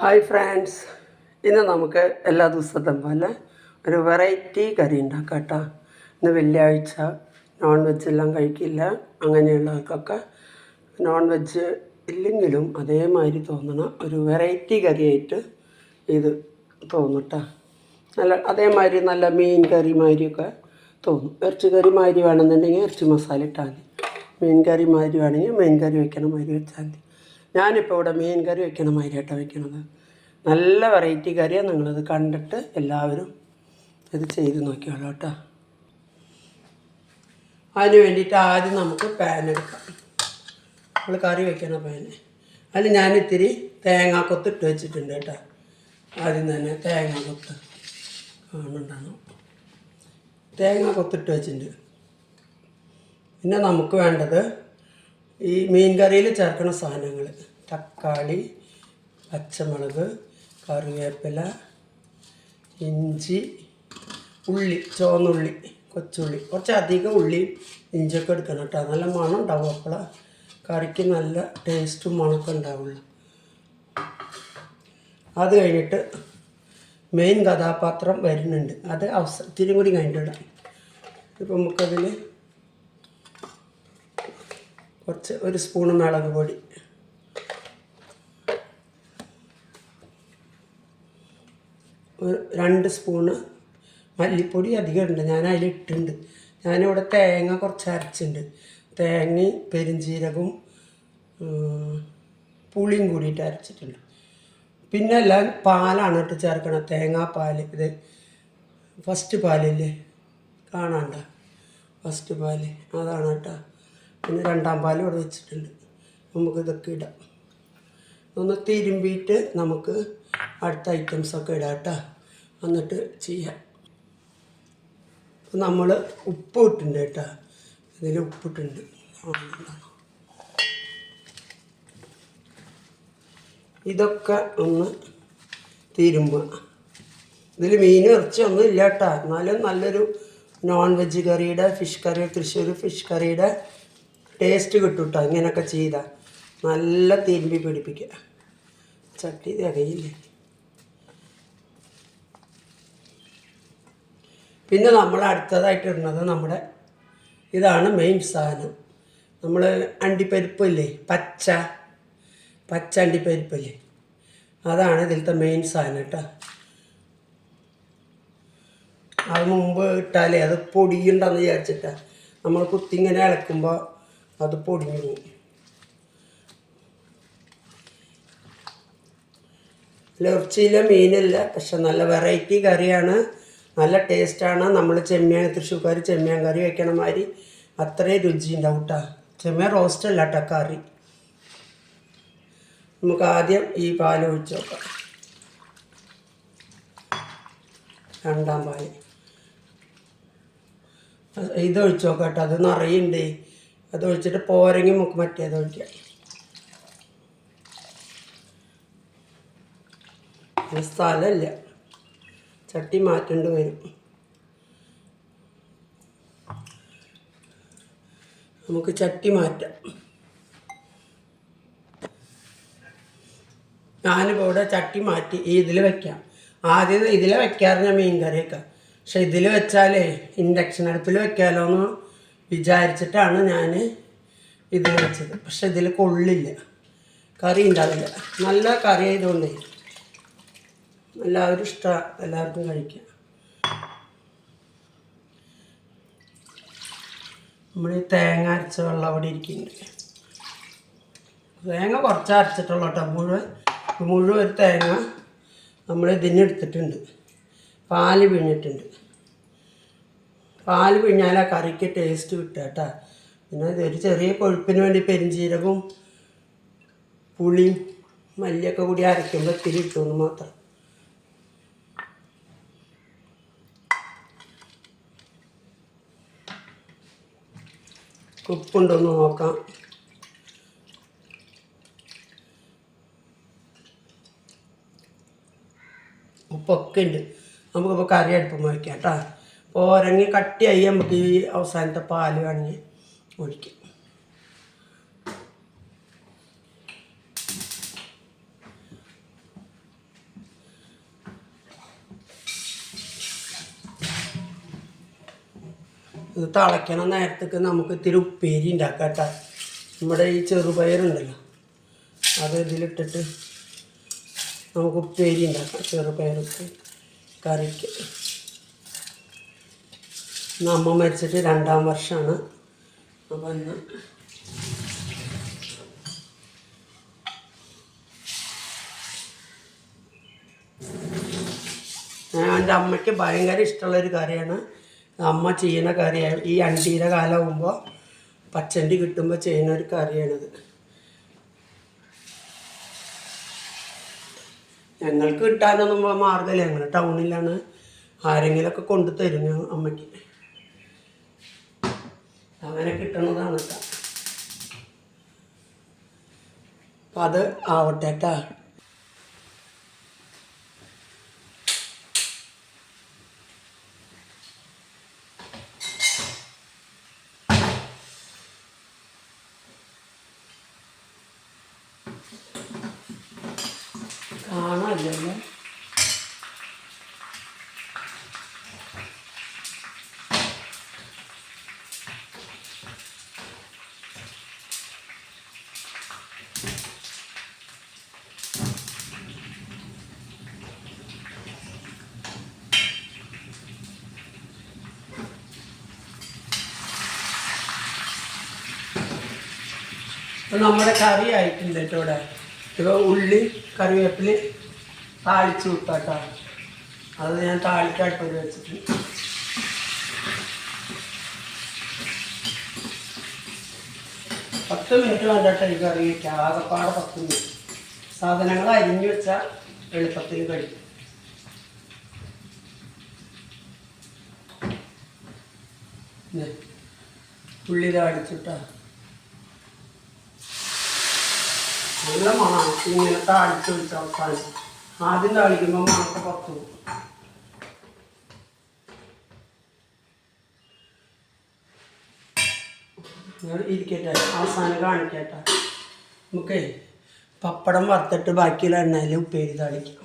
Hi friends. ഇന്ന് നമുക്ക് എല്ലാ ദിവസത്തെ പോലെ ഒരു വെറൈറ്റി കറി ഉണ്ടാക്കാം കേട്ടോ. ഇന്ന് വെള്ളിയാഴ്ച നോൺ വെജ് എല്ലാം കഴിക്കില്ല. അങ്ങനെയുള്ളവർക്കൊക്കെ നോൺ വെജ് ഇല്ലെങ്കിലും അതേമാതിരി തോന്നണ ഒരു വെറൈറ്റി കറിയായിട്ട് ഇത് തോന്നും കേട്ടോ. നല്ല അതേമാതിരി നല്ല മീൻ കറി മാതിരിയൊക്കെ തോന്നും. ഇറച്ചി കറി മാതിരി വേണമെന്നുണ്ടെങ്കിൽ ഇറച്ചി മസാല ഇട്ടാൽ മതി. മീൻ കറി മാതിരി വേണമെങ്കിൽ മീൻ കറി വെക്കണ മാതിരി വെച്ചാൽ മതി. ഞാനിപ്പോൾ ഇവിടെ മീൻ കറി വെക്കണ മാതിരിയായിട്ടാണ് വെക്കണത്. നല്ല വെറൈറ്റി കറിയാണ് നിങ്ങളിത് കണ്ടിട്ട് എല്ലാവരും ഇത് ചെയ്ത് നോക്കിയോളൂ കേട്ടോ. അതിന് വേണ്ടിയിട്ട് ആദ്യം നമുക്ക് പാൻ എടുക്കാം. നമ്മൾ കറി വെക്കണ പാന് അതിൽ ഞാൻ ഇത്തിരി തേങ്ങാക്കൊത്ത് ഇട്ട് വെച്ചിട്ടുണ്ട് കേട്ടോ. ആദ്യം തന്നെ തേങ്ങാക്കൊത്ത് കാണുന്നുണ്ടാണ്. തേങ്ങ കൊത്തിട്ട് വെച്ചിട്ടുണ്ട്. പിന്നെ നമുക്ക് വേണ്ടത് ഈ മീൻ കറിയിൽ ചേർക്കുന്ന സാധനങ്ങൾ. തക്കാളി പച്ചമുളക് കറിവേപ്പില ഇഞ്ചി ഉള്ളി ചുവന്നുള്ളി കൊച്ചുള്ളി. കുറച്ചധികം ഉള്ളി ഇഞ്ചിയൊക്കെ എടുക്കണം കേട്ടോ. നല്ല മണം ഉണ്ടാവും അപ്പോൾ കറിക്ക് നല്ല ടേസ്റ്റും മണമൊക്കെ ഉണ്ടാവുള്ളൂ. അത് കഴിഞ്ഞിട്ട് മെയിൻ കഥാപാത്രം വരുന്നുണ്ട്. അത് അവസരത്തിനും കൂടി കഴിഞ്ഞിട്ടിടാം ഇപ്പം നമുക്കതിൽ കുറച്ച് ഒരു സ്പൂണ് മുളക് പൊടി. രണ്ട് സ്പൂണ് മല്ലിപ്പൊടി അധികം ഉണ്ട് ഞാൻ അതിലിട്ടുണ്ട് ഞാനിവിടെ തേങ്ങ കുറച്ച് അരച്ചിട്ടുണ്ട്. തേങ്ങയും പെരിഞ്ചീരകവും പുളിയും കൂടിയിട്ട് അരച്ചിട്ടുണ്ട്. പിന്നെ എല്ലാം പാലാണ് ഇട്ട് ചേർക്കണം. തേങ്ങാപ്പാൽ ഇത് ഫസ്റ്റ് പാലില്ലേ? കാണാണ്ട. ഫസ്റ്റ് പാൽ. അതാണ് കേട്ടോ. പിന്നെ രണ്ടാം പാലും ഇവിടെ വെച്ചിട്ടുണ്ട്. നമുക്ക് ഇതൊക്കെ ഇടാം. ഒന്ന് തിരുമ്പിയിട്ട് നമുക്ക് അടുത്ത ഐറ്റംസൊക്കെ ഇടാം കേട്ടോ. എന്നിട്ട് ചെയ്യാം. നമ്മൾ ഉപ്പ് ഇട്ടുണ്ട് കേട്ടോ. ഇതിൽ ഉപ്പിട്ടുണ്ട്? ഇതൊക്കെ ഒന്ന് തിരുമ്പുക. ഇതിൽ മീൻ ഇറച്ചി ഒന്നും ഇല്ല കേട്ടോ. എന്നാലും നല്ലൊരു നോൺ വെജ് കറിയുടെ ഫിഷ് കറി തൃശ്ശൂർ ഫിഷ് കറിയുടെ ടേസ്റ്റ് കിട്ടും ഇങ്ങനെയൊക്കെ ചെയ്താൽ നല്ല തിരുമ്പി പിടിപ്പിക്കുക. ചട്ടി തികയില്ലേ പിന്നെ നമ്മൾ അടുത്തതായിട്ട് ഇടുന്നത് നമ്മുടെ ഇതാണ് മെയിൻ സാധനം. നമ്മൾ അണ്ടിപ്പരിപ്പില്ലേ? പച്ച. പച്ച അണ്ടിപ്പരിപ്പില്ലേ? അതാണ് ഇതിലത്തെ മെയിൻ സാധനം കേട്ടോ. അത് മുമ്പ് ഇട്ടാലേ അത് പൊടിയുണ്ടെന്ന് വിചാരിച്ചിട്ടാണ് നമ്മൾ കുത്തിങ്ങനെ ഇളക്കുമ്പോൾ അത് പൊടിഞ്ഞു പോകും ഇറച്ചിയിലെ മീനില്ല പക്ഷെ നല്ല വെറൈറ്റി കറിയാണ്. നല്ല ടേസ്റ്റാണ്. നമ്മൾ ചെമ്മീൻ തൃശ്ശൂർക്കാർ ചെമ്മീൻ കറി വെക്കണ മാതിരി അത്രയും രുചി ഉണ്ടാവും കേട്ടോ ചെമ്മീൻ റോസ്റ്റ് അല്ല കേട്ടോ കറി. നമുക്ക് ആദ്യം ഈ പാൽ ഒഴിച്ച് നോക്കാം. രണ്ടാം പാൽ. ഇത് ഒഴിച്ച് നോക്കാം കേട്ടോ അത് നിറയുണ്ട്. അത് ഒഴിച്ചിട്ട് പോരെങ്കിൽ നമുക്ക് മറ്റേത് ഒഴിക്കാം. സ്ഥലമല്ല ചട്ടി മാറ്റേണ്ടി വരും. നമുക്ക് ചട്ടി മാറ്റാം. ഞാനിപ്പോൾ ഇവിടെ ചട്ടി മാറ്റി ഇതിൽ വെക്കാം. ആദ്യം ഇതിൽ വെക്കാറ് ഞാൻ മീൻ കറിയൊക്കെ പക്ഷെ ഇതിൽ വെച്ചാലേ ഇൻഡക്ഷൻ അടുപ്പിൽ വെക്കാലോ എന്ന് വിചാരിച്ചിട്ടാണ് ഞാൻ ഇത് വെച്ചത്. പക്ഷെ ഇതിൽ കൊള്ളില്ല. കറി ഉണ്ടാവില്ല. നല്ല കറി ആയതുകൊണ്ട് എല്ലാവരും ഇഷ്ടമാണ് എല്ലാവർക്കും കഴിക്കാം നമ്മൾ ഈ തേങ്ങ അരച്ച വെള്ളം അവിടെ ഇരിക്കുന്നുണ്ട്. തേങ്ങ കുറച്ച് അരച്ചിട്ടുള്ളൂ കേട്ടോ. മുഴുവൻ മുഴുവൻ ഒരു തേങ്ങ നമ്മൾ ഇതിന് എടുത്തിട്ടുണ്ട്. പാൽ പിഴിഞ്ഞിട്ടുണ്ട്. പാൽ പിഴിഞ്ഞാൽ ആ കറിക്ക് ടേസ്റ്റ് കിട്ടുക കേട്ടോ പിന്നെ ഒരു ചെറിയ കൊഴുപ്പിന് വേണ്ടി പെരിഞ്ചീരകവും പുളിയും മല്ലിയൊക്കെ കൂടി അരയ്ക്കുമ്പോൾ ഇത്തിരി കിട്ടുമെന്ന് മാത്രം. ഉപ്പുണ്ടോന്ന് നോക്കാം. ഉപ്പൊക്കെ ഉണ്ട് നമുക്കിപ്പോൾ കറി അടുപ്പം വയ്ക്കാം കേട്ടോ ഓരങ്ങി കട്ടിയായി നമുക്ക് ഈ അവസാനത്തെ പാൽ വേണമെങ്കിൽ ഒഴിക്കും. ഇത് തിളയ്ക്കണ നേരത്തേക്ക് നമുക്ക് ഇത്തിരി ഉപ്പേരി ഉണ്ടാക്കാം കേട്ടോ. നമ്മുടെ ഈ ചെറുപയറുണ്ടല്ലോ അത് ഇതിലിട്ടിട്ട് നമുക്ക് ഉപ്പേരി ഉണ്ടാക്കാം ചെറുപയർ കറിക്ക്. ഇന്ന് അമ്മ മരിച്ചിട്ട് രണ്ടാം വർഷമാണ് അപ്പം ഇന്ന് എന്റെ അമ്മയ്ക്ക് ഭയങ്കര ഇഷ്ടമുള്ളൊരു കറിയാണ് അമ്മ ചെയ്യുന്ന കറിയാണ് ഈ അണ്ടിയുടെ കാലമാകുമ്പോൾ പച്ചണ്ടി കിട്ടുമ്പോൾ ചെയ്യുന്ന ഒരു കറിയാണിത് ഞങ്ങൾക്ക് കിട്ടാനൊന്നും മാർഗമില്ല ഞങ്ങൾ ടൗണിലാണ്. ആരെങ്കിലുമൊക്കെ കൊണ്ടു തരും അമ്മയ്ക്ക്. അങ്ങനെ കിട്ടണതാണ് കേട്ടോ അപ്പം അത് ആവട്ടെ കേട്ടാ കാണാമല്ലോ നമ്മുടെ കറി ആയിട്ടുണ്ട് കേട്ടോ ഇവിടെ. ഇപ്പോൾ ഉള്ളി കറിവേപ്പിൽ താളിച്ച് വിട്ടാട്ടോ അത് ഞാൻ താളിക്കായിട്ട് ഒരു വെച്ചിട്ട്. പത്ത് മിനിറ്റ് വേണ്ടട്ടെ ഈ കറി ആകെപ്പാടെ പത്ത് മിനിറ്റ് സാധനങ്ങൾ അരിഞ്ഞു വെച്ചാൽ എളുപ്പത്തിൽ കഴിക്കും. ഉള്ളി താളിച്ചിട്ടാ. നല്ല മണമാണ് ഇങ്ങനെ താഴ്ച വെച്ച അവസാനം. ആദ്യം താളിക്കുമ്പോൾ മണത്തെ ഞാൻ ഇരിക്കട്ടെ. അവസാനം കാണിക്കട്ടെ. നമുക്കേ പപ്പടം വറുത്തിട്ട് ബാക്കിയുള്ള എണ്ണയിൽ ഉപ്പേരി താളിക്കാം.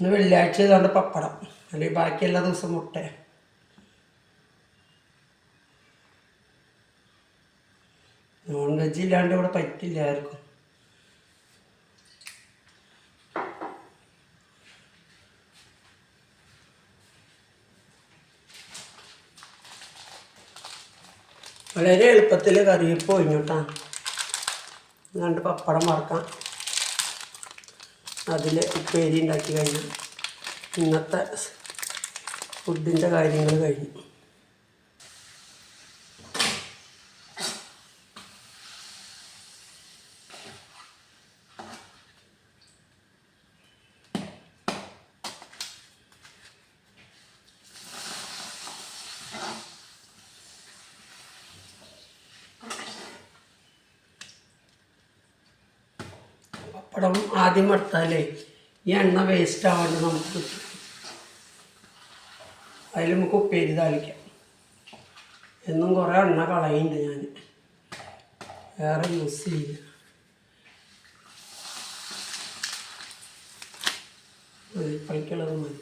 ഇന്ന് വെള്ളിയാഴ്ച ഇതുകൊണ്ട് പപ്പടം. അല്ലെങ്കിൽ ബാക്കി എല്ലാ ദിവസവും മുട്ട. നോൺ വെജ് ഇല്ലാണ്ട് ഇവിടെ പറ്റില്ല ആർക്കും. വളരെ എളുപ്പത്തിൽ കറിയപ്പ് ഒഴിഞ്ഞോട്ടാണ് രണ്ട് പപ്പടം വറക്കാം. അതിൽ ഉപ്പേരി ഉണ്ടാക്കി കഴിഞ്ഞു. ഇന്നത്തെ ഫുഡിന്റെ കാര്യങ്ങൾ കഴിഞ്ഞു. പപ്പടം ആദ്യം എടുത്താലേ ഈ എണ്ണ വേസ്റ്റ് ആവാണ്ട് നമുക്ക് കിട്ടും. അതിൽ നമുക്ക് ഉപ്പേരി താളിക്കാം. എന്നും കുറേ എണ്ണ കളയുന്നുണ്ട് ഞാൻ വേറെ യൂസ് ചെയ്യില്ല. മതി പണിക്കുള്ളത് മതി.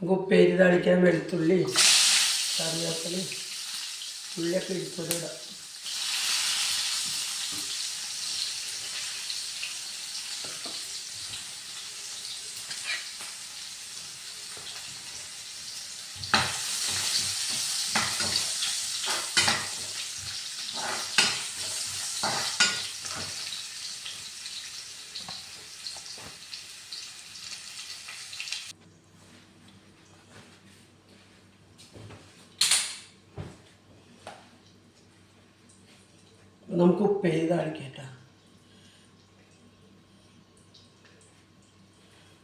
നമുക്ക് ഉപ്പേരി താളിക്കാൻ വെളുത്തുള്ളി കറിവേപ്പില ഉള്ളിയൊക്കെ ഇടിച്ചോടെ നമുക്ക് ഉപ്പേരി താളിക്കേട്ടാ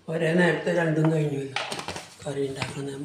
ഒരേ നേരത്തെ രണ്ടും കഴിഞ്ഞു. കറി ഉണ്ടാക്കുന്ന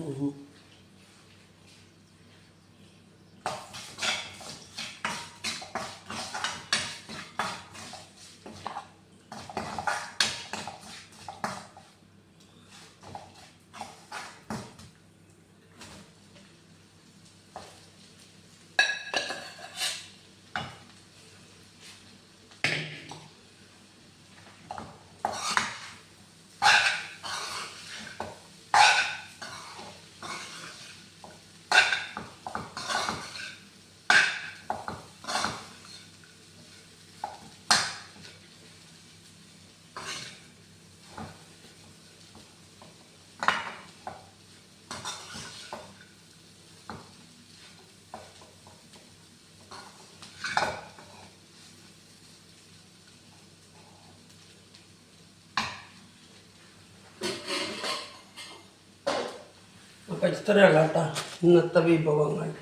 ഉം. അപ്പം ഇത്രയുള്ള കേട്ടോ. ഇന്നത്തെ വിഭവങ്ങൾ.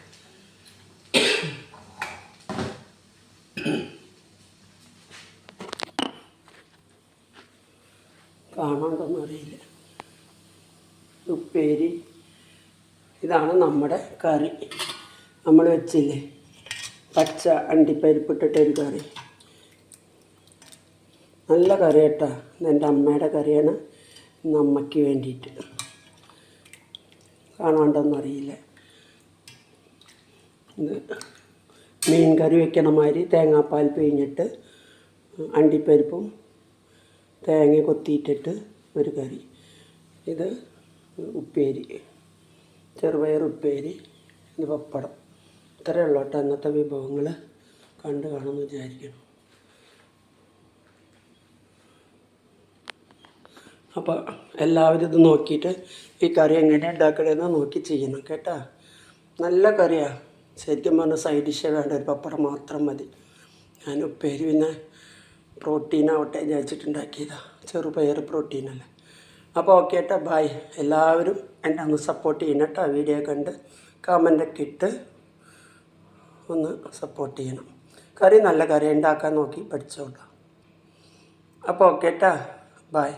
കാണാണ്ടൊന്നും അറിയില്ല. ഉപ്പേരി. ഇതാണ് നമ്മുടെ കറി. നമ്മൾ വെച്ചില്ലേ? പച്ച അണ്ടിപ്പരിപ്പിട്ടിട്ടൊരു കറി. നല്ല കറി കേട്ടോ. ഇതെന്റെ അമ്മയുടെ കറിയാണ്. അമ്മയ്ക്ക് വേണ്ടിയിട്ട്. കാണാണ്ടൊന്നും അറിയില്ല ഇത് മീൻ കറി വെക്കണ മാതിരി തേങ്ങാപ്പാൽ പിഴിഞ്ഞിട്ട് അണ്ടിപ്പരിപ്പും തേങ്ങ കൊത്തിയിട്ടിട്ട് ഒരു കറി. ഇത് ഉപ്പേരി ചെറുപയർ ഉപ്പേരി ഇത് പപ്പടം. ഇത്രയേ ഉള്ളൂ കേട്ടോ. അന്നത്തെ വിഭവങ്ങൾ കണ്ടു കാണുമെന്ന് വിചാരിക്കണം അപ്പോൾ എല്ലാവരും ഇത് നോക്കിയിട്ട് ഈ കറി എങ്ങനെ ഉണ്ടാക്കണമെന്ന് നോക്കി ചെയ്യണം കേട്ടോ. നല്ല കറിയാണ് ശരിക്കും പറഞ്ഞാൽ സൈഡ് ഡിഷ് വേണ്ട ഒരു പപ്പടം മാത്രം മതി. ഞാൻ ഉപ്പേരി പിന്നെ പ്രോട്ടീൻ ആവട്ടെ വിചാരിച്ചിട്ടുണ്ടാക്കിയതാണ് ചെറുപയർ പ്രോട്ടീനല്ലേ അപ്പോൾ ഓക്കെ കേട്ടോ ബായ് എല്ലാവരും എന്നെ ഒന്ന് സപ്പോർട്ട് ചെയ്യണം കേട്ടോ വീഡിയോ കണ്ട്. കമന്റൊക്കെ ഇട്ട് ഒന്ന് സപ്പോർട്ട് ചെയ്യണം. കറി നല്ല കറി ഉണ്ടാക്കാൻ നോക്കി പഠിച്ചോളാം. അപ്പോൾ ഓക്കെ കേട്ടോ ബായ്